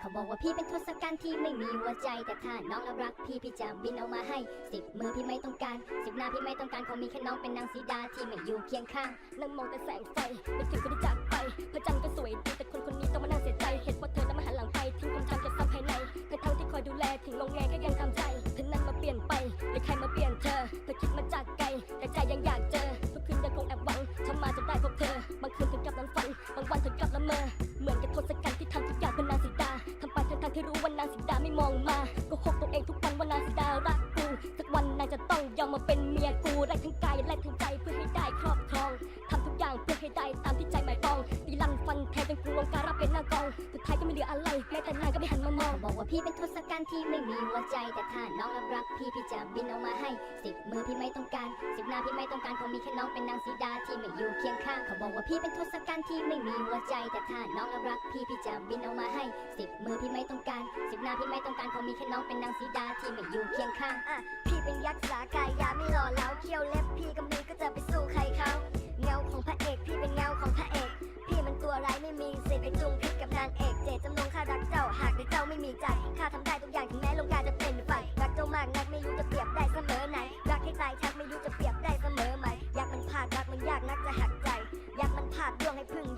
เขาบอกว่าพี่เป็นทศกัณฐ์ที่ไม่มีหัวใจ แต่ถ้าน้องรับรักพี่พี่จะบินเอามาให้สิบมือพี่ไม่ต้องการสิบหน้าพี่ไม่ต้องการคงมีแค่น้องเป็นนางสีดาที่ไม่อยู่เคียงข้างนั่งมองแต่แสงไฟนึกถึงคนที่จากไปพระจันทร์ก็สวยดีแต่คนคนนี้ต้องมานั่งเสียใจเหตุว่าเธอนั้นมาหันหลังไปทิ้งความทำเก็บซ้ำภายในทั้งทั้งที่คอยดูแลถึงลงแงก็ยังทำใจเธอนั้นมาเปลี่ยนไปหรือใครมาเปลี่ยนเธอเธอคิดมาจากไกลแต่ใจยังอยากเจอทุกคืนยังคงแอบหวังทำมาจะได้พบเธอบางคืนถึงกับนอนฝันบางวันถึงกับละเมอเหมือนกับทศกัณฐ์ำไปทั้งทั้งๆที่รู้ว่านางสีดาไม่มองมา ก็หกตัวเองทุกวันว่านางสีดารักกูสักวันนางจะต้องยอมมาเป็นเมียกูได้ทั้งกายและทั้งใจเพื่อให้ได้ครอบครองทำทุกอย่างเพื่อให้ได้ตามที่ใจหมายปองตีลันฟันแทงจนกรุงลงการรับเป็นหน้ากองสุดท้ายก็ไม่เหลืออะไรแม้แต่นางก็ไม่หันมามองบอกว่าพี่เป็นทศกัณฐ์ที่ไม่มีหัวใจแต่ถ้าน้องรักพี่พี่จะบินเอามาให้สิบมือพี่ไม่ต้องการสิบหน้าพี่ไม่ต้องการคงมีแค่น้องเป็นนางสีดาที่ไม่อยู่ เขาบอกว่าพี่เป็นทศกัณฐ์ที่ไม่มีหัวใจแต่ถ้าน้องรักพี่พี่จะบินเอามาให้สิบมือพี่ไม่ต้องการสิบหน้าพี่ไม่ต้องการขอมีแค่น้องเป็นนางสีดาที่ไม่อยู่เคียงข้างอะพี่เป็นยักษ์สากายยาไม่หล่อแล้วเคี้ยวเล็บพี่ก็มีก็จะไปสู้ใครเขาเงาของพระเอกพี่เป็นเงาของพระเอก พี่มันตัวร้ายไม่มีสิทธิ์ไปจุงพิษกับนางเอกากมันพลาดดวงให้พึ่ง